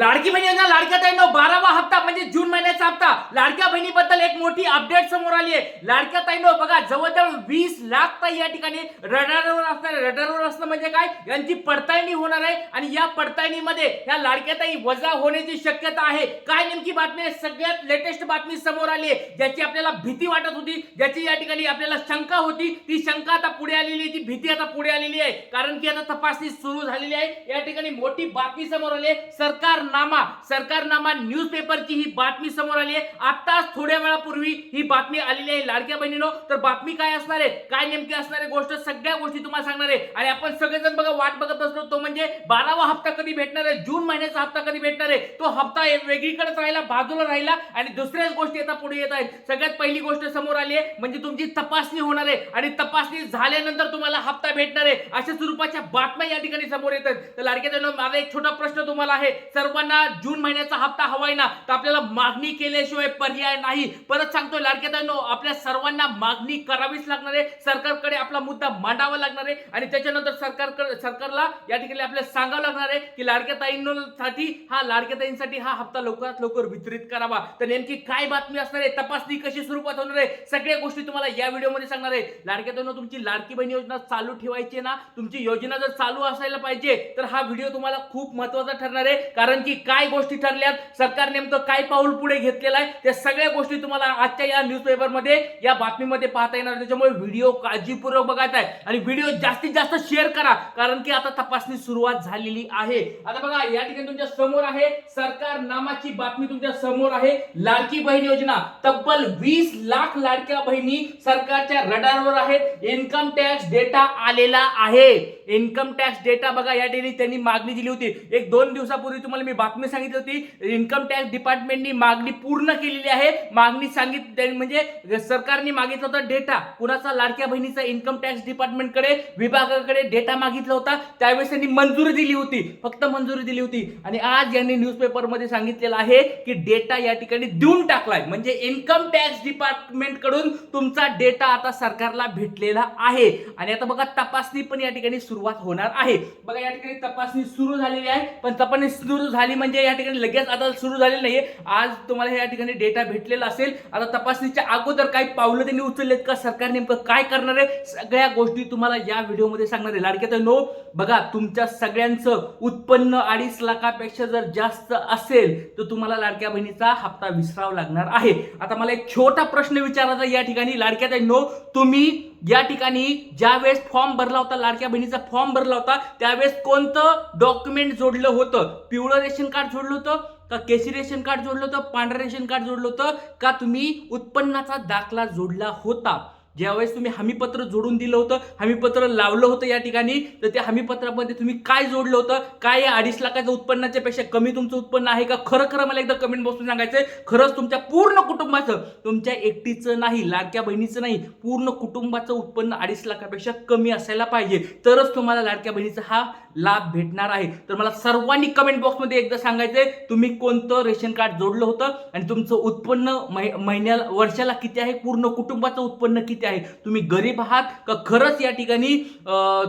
लाडकी बहिणींना लाडक्या ताईंनो बारावा हप्ता म्हणजे जून महिन्याचा हप्ता. लाडक्या बहिणीबद्दल एक मोठी अपडेट समोर आली आहे. लाडक्या ताईंनो बघा जवळजवळ वीस लाख ताई या ठिकाणी रडारवर असणार रडारवर असणं म्हणजे काय? यांची पडताळणी होणार आहे आणि या पडताळणीमध्ये या लाडक्या ताई वजा होण्याची शक्यता आहे. काय नेमकी बातमी आहे? सगळ्यात लेटेस्ट बातमी समोर आली आहे. ज्याची आपल्याला भीती वाटत होती ज्याची या ठिकाणी आपल्याला शंका होती ती शंका आता पुढे आलेली आहे. ती भीती आता पुढे आलेली आहे. कारण की आता तपासणी सुरू झालेली आहे. या ठिकाणी मोठी बातमी समोर आली आहे. सरकार सरकारनामा सरकारनामा न्यूजपेपरची ही बातमी समोर आली आहे. आत्ताच थोड्या वेळापूर्वी ही बातमी आलेली आहे लाडक्या बहिणीनो. तर बातमी काय असणार आहे? काय नेमकी असणार आहे गोष्ट? सगळ्या गोष्टी तुम्हाला सांगणार आहे. आणि आपण सगळेजण बघा वाट बघत असतो तो म्हणजे बारावा हप्ता कधी भेटणार आहे? जून महिन्याचा हप्ता कधी भेटणार आहे? तो हप्ता वेगळीकडेच राहिला बाजूला राहिला आणि दुसऱ्याच गोष्टी आता पुढे येत आहेत. सगळ्यात पहिली गोष्ट समोर आली आहे म्हणजे तुमची तपासणी होणार आहे. आणि तपासणी झाल्यानंतर तुम्हाला हप्ता भेटणार आहे. अशा स्वरूपाच्या बातम्या या ठिकाणी समोर येतात तर लाडक्या माझा एक छोटा प्रश्न तुम्हाला आहे. सर्वांना जून महिन्याचा हप्ता हवाय ना तर आपल्याला मागणी केल्याशिवाय पर्याय नाही. परत सांगतो लाडक्या आपल्या सर्वांना मागणी करावीच लागणार आहे. सरकारकडे आपला मुद्दा मांडावा लागणार आहे. आणि त्याच्यानंतर सरकारकडे सरकारला या ठिकाणी आपल्याला सांगावं लागणार आहे की लाडक्याताईंसाठी हा लाडक्याताईंसाठी हा हप्ता लवकरात लवकर वितरित करावा. तर नेमकी काय बातमी असणार आहे? तपासणी कशी स्वरूपात होणार आहे? सगळ्या गोष्टी तुम्हाला या व्हिडिओमध्ये सांगणार आहे. लाडक्यातांनो तुमची लाडकी बहीण योजना चालू ठेवायची आहे ना? तुमची योजना जर चालू असायला पाहिजे तर हा व्हिडिओ तुम्हाला खूप महत्त्वाचा ठरणार आहे. कारण कारण की काय गोष्टी ठरल्यात सरकार नेमकं काय पाऊल पुढे घेतलेलं आहे त्या सगळ्या गोष्टी तुम्हाला आजच्या या न्यूजपेपरमध्ये या बातमीमध्ये पाहता येणार. त्याच्यामुळे व्हिडिओ काळजीपूर्वक बघायचा आहे. आणि व्हिडिओ जास्तीत जास्त शेअर करा कारण की आता तपासणी सुरुवात झालेली आहे. आता बघा या ठिकाणी तुमच्यासमोर आहे सरकार नामाची बातमी तुमच्यासमोर आहे. लाडकी बहीण योजना. तब्बल वीस लाख लाडक्या बहिणी सरकारच्या रडारवर आहेत. इन्कम टॅक्स डेटा आलेला आहे. इन्कम टॅक्स डेटा बघा या ठिकाणी त्यांनी मागणी दिली होती. एक दोन दिवसापूर्वी तुम्हाला मी बातमी सांगितली होती इन्कम टॅक्स डिपार्टमेंटनी मागणी पूर्ण केलेली आहे. मागणी सांगित त्यांनी म्हणजे सरकारने मागितला होता डेटा कुणाचा? लाडक्या बहिणीचा इन्कम टॅक्स डिपार्टमेंटकडे विभागाकडे डेटा मागितला होता. त्यावेळेस त्यांनी मंजुरी दिली होती. फक्त मंजुरी दिली होती. आणि आज यांनी न्यूजपेपरमध्ये सांगितलेलं आहे की डेटा या ठिकाणी देऊन टाकलाय. म्हणजे इन्कम टॅक्स डिपार्टमेंटकडून तुमचा डेटा आता सरकारला भेटलेला आहे. आणि आता बघा तपासणी पण या ठिकाणी सुरुवात होणार आहे. बघा या ठिकाणी तपासणी सुरू झालेली आहे. पण तपासणी सुरू झाली म्हणजे या ठिकाणी लगेच आता सुरू झालेली नाहीये. आज तुम्हाला या ठिकाणी डेटा भेटलेला असेल. आता तपासणीच्या अगोदर काही पावलं त्यांनी उचललेत का? सरकार नेमकं काय करणार आहे? सगळ्या गोष्टी तुम्हाला या व्हिडिओमध्ये सांगणार आहे. लाडक्या नो बघा तुमच्या सगळ्यांचं उत्पन्न अडीच लाखापेक्षा जर जास्त असेल तर तुम्हाला लाडक्या बहिणीचा हप्ता विसरावा लागणार आहे. आता मला एक छोटा प्रश्न विचारायचा या ठिकाणी. लाडक्या नो तुम्ही या ठिकाणी ज्या वेळेस फॉर्म भरला होता लाडक्या बहिणीचा फॉर्म भरला होता त्यावेळेस कोणतं डॉक्युमेंट जोडलं होतं? पिवळं रेशन कार्ड जोडलं होतं का केसी रेशन कार्ड जोडलं होतं पांढरं रेशन कार्ड जोडलं होतं का तुम्ही उत्पन्नाचा दाखला जोडला होता? ज्यावेळेस तुम्ही हमीपत्र जोडून दिलं होतं हमीपत्र लावलं होतं या ठिकाणी तर त्या हमीपत्रामध्ये तुम्ही काय जोडलं होतं? काय या अडीच लाखाच्या उत्पन्नाच्या पेक्षा कमी तुमचं उत्पन्न आहे का? खरं खरं मला एकदा कमेंट बॉक्समध्ये सांगायचंय. खरंच तुमच्या पूर्ण कुटुंबाचं तुमच्या एकटीचं नाही लाडक्या बहिणीचं नाही पूर्ण कुटुंबाचं उत्पन्न अडीच लाखापेक्षा कमी असायला पाहिजे. तरच तुम्हाला लाडक्या बहिणीचा हा लाभ भेटणार आहे. तर मला सर्वांनी कमेंट बॉक्समध्ये एकदा सांगायचंय तुम्ही कोणतं रेशन कार्ड जोडलं होतं आणि तुमचं उत्पन्न महिन्याला वर्षाला किती आहे? पूर्ण कुटुंबाचं उत्पन्न किती आहे? तुम्ही गरीब आहात का खरंच या ठिकाणी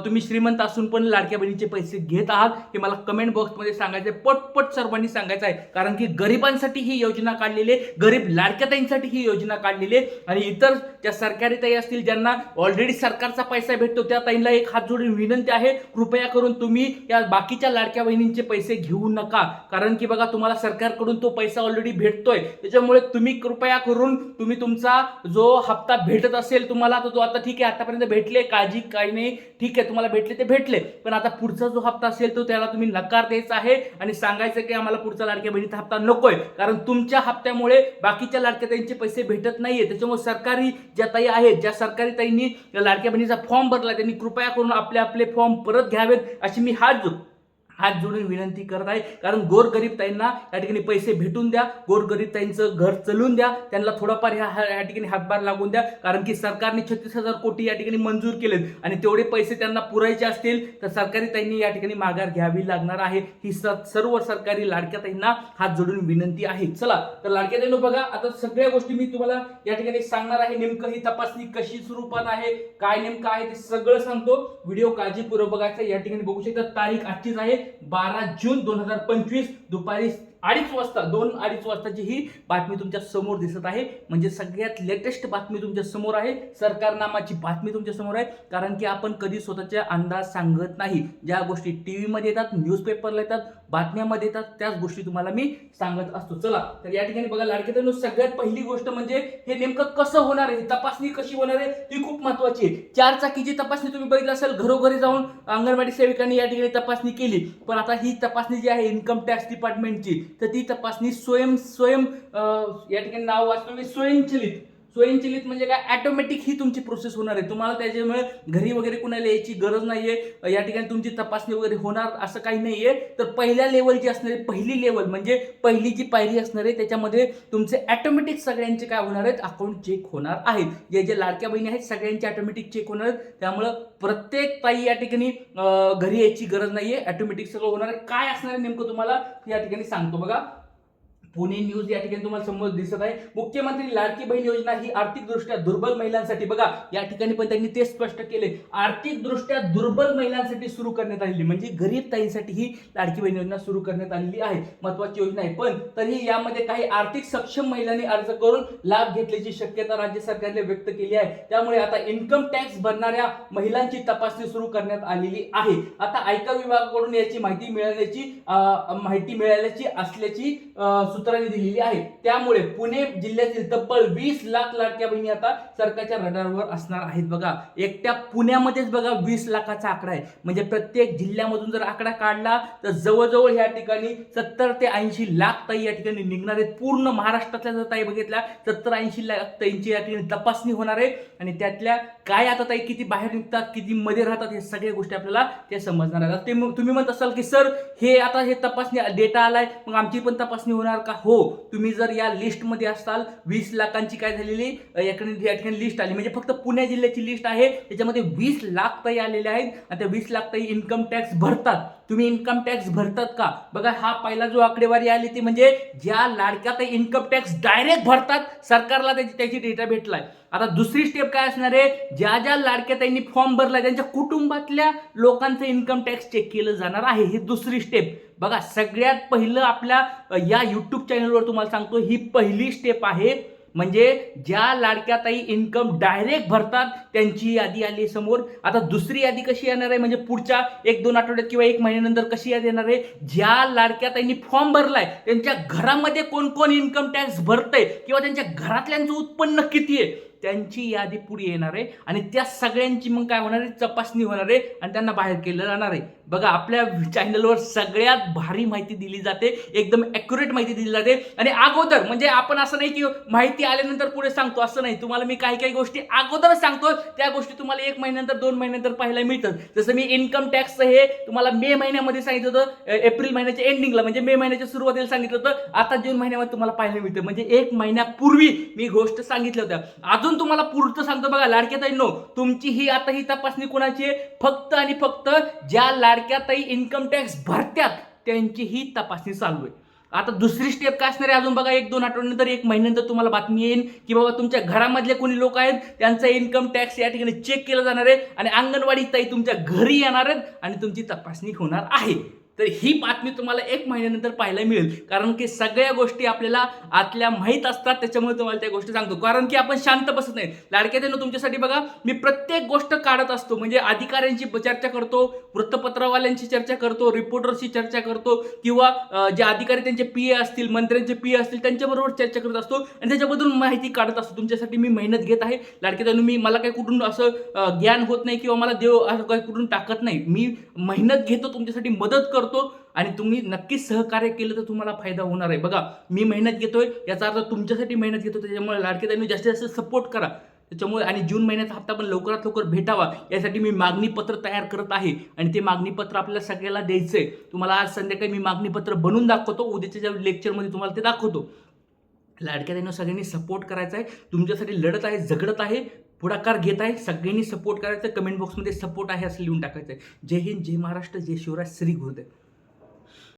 तुम्ही श्रीमंत असून पण लाडक्या बहिणीचे पैसे घेत आहात? हे मला कमेंट बॉक्समध्ये सांगायचं आहे पटपट सर्वांनी सांगायचं आहे. कारण की गरिबांसाठी ही योजना काढलेली आहे. गरीब लाडक्याताईंसाठी ही योजना काढलेली आहे. आणि इतर ज्या सरकारी ताई असतील ज्यांना ऑलरेडी सरकारचा पैसा भेटतो त्या ताईंना एक हात जोडून विनंती आहे. कृपया करून तुम्ही या बाकीच्या लाडक्या बहिणींचे पैसे घेऊ नका. कारण की बघा तुम्हाला सरकारकडून तो पैसा ऑलरेडी भेटतोय. त्याच्यामुळे तुम्ही कृपया करून तुम्ही तुमचा जो हप्ता भेटत असेल तुम्हाला तो आता ठीक आहे आतापर्यंत भेटले काळजी काही नाही ठीक आहे तुम्हाला भेटले ते भेटले. पण आता पुढचा जो हप्ता असेल तो त्याला तुम्ही नकार द्यायचा आहे आणि सांगायचं की आम्हाला पुढचा लाडक्या बहिणीचा हप्ता नकोय. कारण तुमच्या हप्त्यामुळे बाकीच्या लाडक्या ताईंचे पैसे भेटत नाहीये. त्याच्यामुळे सरकारी ज्या ताई आहेत ज्या सरकारी ताईंनी लाडक्या बहिणीचा फॉर्म भरला त्यांनी कृपया करून आपले आपले फॉर्म परत घ्यावेत अशी मी हात जो हात जोडून विनंती करत आहे. कारण गोरगरीब ताईंना या ठिकाणी पैसे भेटून द्या. गोरगरीब ताईंचं घर चलून द्या. त्यांना थोडाफार ह्या या ठिकाणी हातभार लागून द्या. कारण की सरकारने छत्तीस हजार कोटी या ठिकाणी मंजूर केलेत. आणि तेवढे पैसे त्यांना पुरायचे असतील तर सरकारी ताईंनी या ठिकाणी माघार घ्यावी लागणार आहे. ही सर्व सरकारी लाडक्या ताईंना हात जोडून विनंती आहे. चला तर लाडक्या ताईंनो बघा आता सगळ्या गोष्टी मी तुम्हाला या ठिकाणी सांगणार आहे. नेमकं ही तपासणी कशी स्वरूपात आहे काय नेमकं आहे ते सगळं सांगतो. व्हिडिओ काळजीपूर्वक बघायचा या ठिकाणी बघू शकता. तारीख आजचीच आहे. बारा जून दोन हजार पंचवीस दुपारी अडीच वाजता दोन अडीच वाजताची ही बातमी तुमच्यासमोर दिसत आहे. म्हणजे सगळ्यात लेटेस्ट बातमी तुमच्यासमोर आहे. सरकारनामाची बातमी तुमच्यासमोर आहे. कारण की आपण कधी स्वतःचा अंदाज सांगत नाही. ज्या गोष्टी टी व्हीमध्ये येतात न्यूजपेपरला येतात बातम्यामध्ये येतात त्याच गोष्टी तुम्हाला मी सांगत असतो. चला तर या ठिकाणी बघा लाडके सगळ्यात पहिली गोष्ट म्हणजे हे नेमकं कसं होणार आहे? तपासणी कशी होणार आहे? ती खूप महत्वाची आहे. चार चाकीची तपासणी तुम्ही बघितलं असेल घरोघरी जाऊन अंगणवाडी सेविकांनी या ठिकाणी तपासणी केली. पण आता ही तपासणी जी आहे इन्कम टॅक्स डिपार्टमेंटची तर ती तपासणी स्वयं स्वयं या ठिकाणी नाव वाचतो मी स्वयंचलित. स्वयंचलित म्हणजे काय? ऑटोमॅटिक ही तुमची प्रोसेस होणार आहे. तुम्हाला त्याच्यामुळे घरी वगैरे कुणाला यायची गरज नाहीये. या ठिकाणी तुमची तपासणी वगैरे होणार असं काही नाहीये. तर पहिल्या लेवलची असणारी पहिली लेवल म्हणजे पहिली जी पायरी असणार आहे त्याच्यामध्ये तुमचे ऍटोमॅटिक सगळ्यांचे काय होणार आहेत? अकाउंट चेक होणार आहेत. जे जे लाडक्या बहिणी आहेत सगळ्यांचे ऑटोमॅटिक चेक होणार आहेत. त्यामुळं प्रत्येक ताई या ठिकाणी घरी यायची गरज नाहीये. ऑटोमॅटिक सगळं होणार आहे. काय असणार आहे नेमकं तुम्हाला? या ठिकाणी सांगतो. बघा. पुणे न्यूज या ठिकाणी तुम्हाला समोर दिसत आहे. मुख्यमंत्री लाडकी बहीण योजना ही आर्थिक दृष्ट्या दुर्बल महिलांसाठी. बघा या ठिकाणी पण त्यांनी ते स्पष्ट केले. आर्थिक दृष्ट्या दुर्बल महिलांसाठी सुरू करण्यात आलेली म्हणजे गरीब ताईंसाठी ही लाडकी बहीण योजना सुरू करण्यात आलेली आहे. महत्वाची योजना आहे. पण तरीही यामध्ये काही आर्थिक सक्षम महिलांनी अर्ज करून लाभ घेतल्याची शक्यता राज्य सरकारने व्यक्त केली आहे. त्यामुळे आता इन्कम टॅक्स भरणाऱ्या महिलांची तपासणी सुरू करण्यात आलेली आहे. आता आयकर विभागाकडून याची माहिती मिळाल्याची अं, माहिती मिळाल्याची असल्याची सूत्रांनी दिलेली आहे. त्यामुळे पुणे जिल्ह्यातील तब्बल वीस लाख लाडक्या बहिणी आता सरकारच्या रडारवर असणार आहेत बघा. एकट्या पुण्यामध्येच बघा वीस लाखाचा आकडा आहे. म्हणजे प्रत्येक जिल्ह्यामधून जर आकडा काढला तर जवळजवळ या ठिकाणी सत्तर ते ऐंशी लाख ताई या ठिकाणी निघणार आहेत. पूर्ण महाराष्ट्रातल्या जर ताई बघितल्या सत्तर ऐंशी लाख ताईंची या ठिकाणी तपासणी होणार आहे. आणि त्यातल्या काय आता ताई किती बाहेर निघतात किती मध्ये राहतात हे सगळ्या गोष्टी आपल्याला ते समजणार आहेत. ते तुम्ही म्हणत असाल की सर हे आता हे तपासणी डेटा आलाय मग आमची पण तपासणी होणार का? हो तुम्ही जर या लिस्टमध्ये असाल वीस लाखांची काय झालेली अ, या ठिकाणी लिस्ट आली. म्हणजे फक्त पुणे जिल्ह्याची लिस्ट आहे त्याच्यामध्ये वीस लाख ताई आलेले आहेत आणि त्या वीस लाख ताई इन्कम टॅक्स भरतात. तुम्ही इन्कम टॅक्स भरतात का? बघा हा पहिला जो आकडेवारी आली ती म्हणजे ज्या लाडक्या इन्कम टॅक्स डायरेक्ट भरतात सरकारला त्याची त्याची डेटा भेटलाय. आता दुसरी स्टेप काय असणार आहे? ज्या ज्या लाडक्या त्यांनी फॉर्म भरलाय त्यांच्या कुटुंबातल्या लोकांचं इन्कम टॅक्स चेक केलं जाणार आहे. ही दुसरी स्टेप बघा सगळ्यात पहिलं आपल्या या यूट्यूब चॅनलवर तुम्हाला सांगतो ही पहिली स्टेप आहे. म्हणजे ज्या लाडक्या ताई इन्कम डायरेक्ट भरतात त्यांची यादी आली समोर. आता दुसरी यादी कशी येणार आहे? म्हणजे पुढच्या एक दोन आठवड्यात किंवा एक महिन्यानंतर कशी यादी येणार आहे? ज्या लाडक्या ताईंनी फॉर्म भरलाय त्यांच्या घरामध्ये कोण कोण इन्कम टॅक्स भरतंय? किंवा त्यांच्या घरातल्यांचं उत्पन्न किती आहे? त्यांची यादी पुढे येणार आहे आणि त्या सगळ्यांची मग काय होणार आहे? तपासणी होणार आहे आणि त्यांना बाहेर केलं जाणार आहे. बघा आपल्या चॅनलवर सगळ्यात भारी माहिती दिली जाते एकदम ॲक्युरेट माहिती दिली जाते आणि अगोदर म्हणजे आपण असं नाही की माहिती आल्यानंतर पुढे सांगतो असं नाही. तुम्हाला मी काही काही गोष्टी अगोदर सांगतो त्या गोष्टी तुम्हाला एक महिन्यानंतर दोन महिन्यानंतर पाहायला मिळतात. जसं मी इन्कम टॅक्सचं हे तुम्हाला मे महिन्यामध्ये सांगितलं होतं एप्रिल महिन्याच्या एंडिंगला म्हणजे मे महिन्याच्या सुरुवातीला सांगितलं होतं. आता जून महिन्यामध्ये तुम्हाला पाहायला मिळतं. म्हणजे एक महिन्यापूर्वी मी गोष्ट सांगितल्या होत्या. अजून तुम्हाला पुढचं सांगतो बघा लाडक्या ताई नो तुमची ही आता ही तपासणी कोणाची आहे? फक्त आणि फक्त ज्या लाडक्या ताई इन्कम टॅक्स भरत्यात त्यांची ही तपासणी चालू आहे. आता दुसरी स्टेप काय असणार आहे अजून बघा एक दोन आठवड्यानंतर एक महिन्यानंतर तुम्हाला बातमी येईल की बाबा तुमच्या घरामधले कोणी लोक आहेत त्यांचा इन्कम टॅक्स या ठिकाणी चेक केला जाणार आहे आणि अंगणवाडी ताई तुमच्या घरी येणार आहेत आणि तुमची तपासणी होणार आहे. तर ही बातमी तुम्हाला एक महिन्यानंतर पाहायला मिळेल. कारण की सगळ्या गोष्टी आपल्याला आतल्या माहीत असतात त्याच्यामुळे तुम्हाला त्या गोष्टी सांगतो. कारण की आपण शांत बसत नाही. लाडक्या त्यानं तुमच्यासाठी बघा मी प्रत्येक गोष्ट काढत असतो. म्हणजे अधिकाऱ्यांची चर्चा करतो वृत्तपत्रवाल्यांची चर्चा करतो रिपोर्टरशी चर्चा करतो किंवा जे अधिकारी त्यांचे पी ए असतील मंत्र्यांचे पी ए असतील त्यांच्याबरोबर चर्चा करत असतो. आणि त्याच्याबद्दल माहिती काढत असतो. तुमच्यासाठी मी मेहनत घेत आहे. लाडक्या त्यानं मी मला काही कुठून असं ज्ञान होत नाही किंवा मला देव असं काही कुठून टाकत नाही. मी मेहनत घेतो तुमच्यासाठी मदत करतो. आणि तुम्ही नक्कीच सहकार्य केलं तर तुम्हाला फायदा होणार आहे. बघा मी मेहनत घेतोय याचा अर्थ तुमच्यासाठी मेहनत घेतो त्याच्यामुळे लाडके त्यांनी जास्तीत जास्त सपोर्ट करा. त्याच्यामुळे आणि जून महिन्याचा हप्ता पण लवकरात लवकर भेटावा यासाठी मी मागणीपत्र तयार करत आहे. आणि ते मागणीपत्र आपल्याला सगळ्याला द्यायचं आहे तुम्हाला आज संध्याकाळी मी मागणीपत्र बनवून दाखवतो उद्याच्या ज्या लेक्चरमध्ये तुम्हाला ते दाखवतो. लाडक्या त्यांना सगळ्यांनी सपोर्ट करायचा आहे तुमच्यासाठी लढत आहे झगडत आहे. पुढाकार घेत आहे सगळ्यांनी सपोर्ट करायचं कमेंट बॉक्समध्ये सपोर्ट आहे असं लिहून टाकायचं आहे. जय हिंद जय महाराष्ट्र जय शिवराज श्री गुरुदेव.